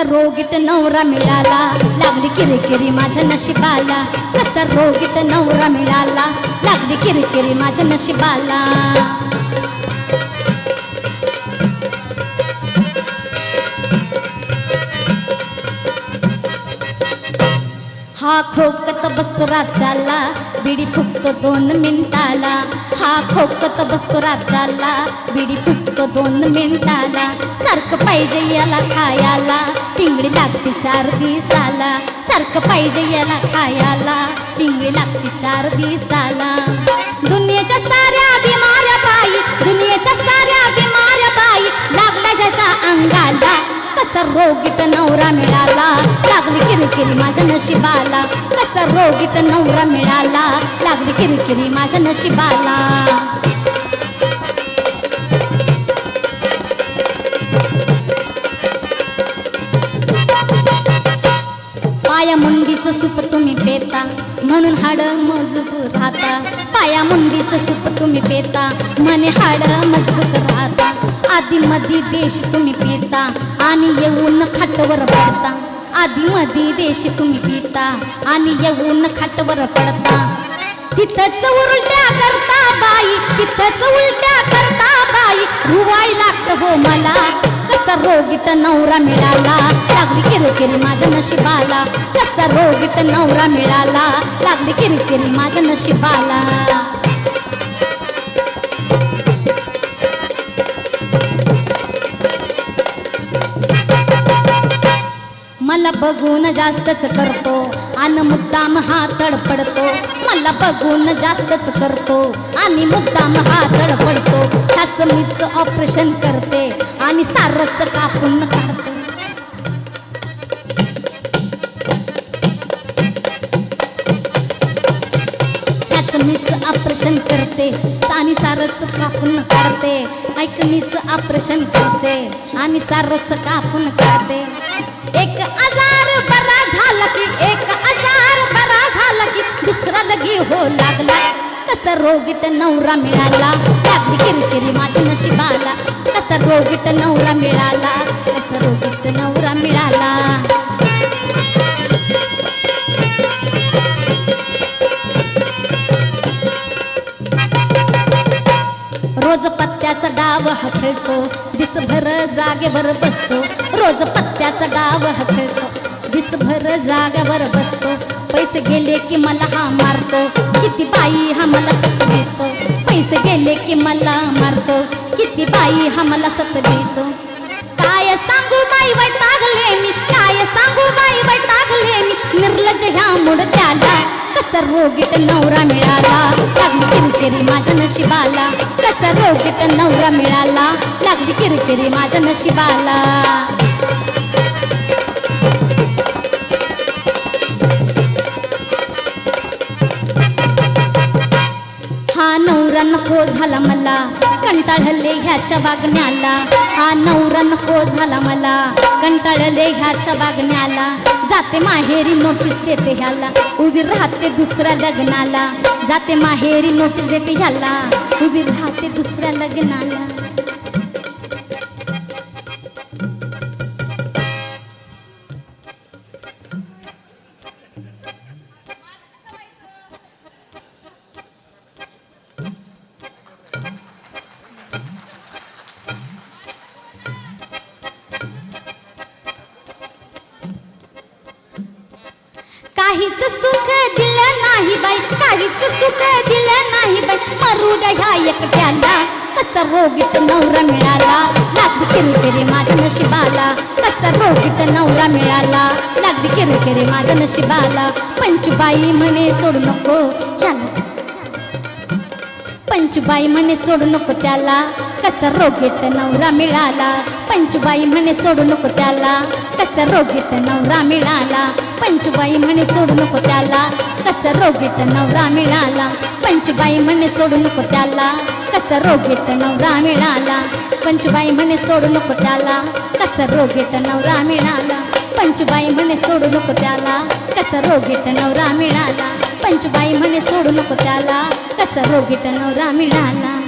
कसा रोगीत नवरा मिळाला? लागली किरकिरी माझ्या नशिबाला. कसा रोगीत नवरा मिळाला? लागली किरकिरी माझ्या नशिबाला. हा खोकत बसतो राज्याला बिडी फुकतो दोन मिनिटाला. हा खोकत बसतो राज्याला बिडी फुकतो दोन मिनिटाला. सारखं पाहिजे याला खायाला पिंगडी लागते चार दिसाला सारखं पाहिजे याला खायाला पिंगळी लागते चार दिसाला दुनियेच्या साऱ्या बिमाऱ्या बाई दुनियेच्या साऱ्या बिमाऱ्या कसा रोगीत नवरा मिळाला? लागली किरकिरी माझ्या नशिबाला. कसा रोगीत नवरा मिळाला? लागली किरकिरी माझ्या नशिबाला. मुंडीचं सूप तुम्ही पेता. म्हणून हाड मजबूत राहता. पाया मुंडीचं सूप तुम्ही पेता. म्हणे हाड मजबूत राहता. आधी मधी देश तुम्ही पिता. आणि येऊन खाटवर पडता. आधी मधी देश तुम्ही पिता. आणि येऊन खाटवर पडता. तिथंच उलट्या करता बाई. तिथंच उलट्या करता बाई. धुवाय लागतं हो मला. कसा रोगीत नवरा मिळाला? लागली किरकिरी माझ्या नशिबाला. कसा रोगीत नवरा मिळाला? लागली किरकिरी माझ्या नशिबाला. मला बघून जास्तच करतो आणि मुद्दाम हा तडपडतो मला बघून जास्तच करतो आणि मुद्दाम हा तडपडतो ह्याच मीच ऑपरेशन करते आणि सारच कापून काढते. ह्याच मीच ऑपरेशन करते आणि सारच कापून काढते. ऐकणीच ऑपरेशन करते आणि सारच कापून काढते. एक आजार बरा झाला की एक आजार बरा झाला की दुसरा लगी हो लागला कसा रोगीट नवरा मिळाला? लागली किरकिरी माझ्या नशिबाला. कसा रोगीट नवरा मिळाला? कसा रोगीट नवरा मिळाला? रोज पत्त्याचा डाव हा खेळतो दिसभर जागेवर बसतो. रोज पत्त्याचा डाव हा खेळतो दिसभर जागावर बसतो. पैसे गेले की मला हा मारतो. किती बाई हा मला सत देतो. पैसे गेले की मला मारतो. किती बाई हा मला सत देतो. काय सांगू बाई वैतागले मी. काय सांगू बाई वैतागले मी. निर्लज ह्या मुडत्याला. कसा रोगीत नवरा मिळाला. लागली किरकिरी माझ्या नशिबाला. कसा रोगीत नवरा मिळाला. लागली किरकिरी माझ्या नशिबाला. नको झाला मला. कंटाळले ह्याच्या वागण्याला. हा नवरा नको झाला मला. कंटाळले ह्याच्या वागण्याला. जाते माहेरी नोटीस देते ह्याला. उभी राहते दुसऱ्या लग्नाला. जाते माहेरी नोटीस देते ह्याला. उभी राहते दुसऱ्या लग्नाला. काहीच सुख दिलं नाही बाई काहीच सुख दिलं नाही बाई. मरू द्या ह्या एकट्याला कसा रोगीट नवरा मिळाला? लागली किरकिरी माझ्या नशिबाला. कसा रोगीट नवरा मिळाला? लागली किरकिरी माझ्या नशिबाला. पंचबाई म्हणे सोडू नको ह्याला पंचबाई म्हणे सोडू नको त्याला. कसा रोगीत नवरा मिळाला? पंचबाई म्हणे सोडू नको त्याला. कसा रोगीत नवरा मिळाला? पंचबाई म्हणे सोडू नको त्याला. कसा रोगीत नवरा मिळाला? पंचबाई म्हणे सोडू नको त्याला. कसा रोगीत नवरा मिळाला? पंचबाई म्हणे सोडू नको त्याला. कसं रोगीत नवरा मिळाला? पंचबाई म्हणे सोडू नको त्याला. कसं रोगीत नवरा मिळाला? पंचबाई म्हणे सोडू नको त्याला. कसं रोगीत नवरा मिळाला?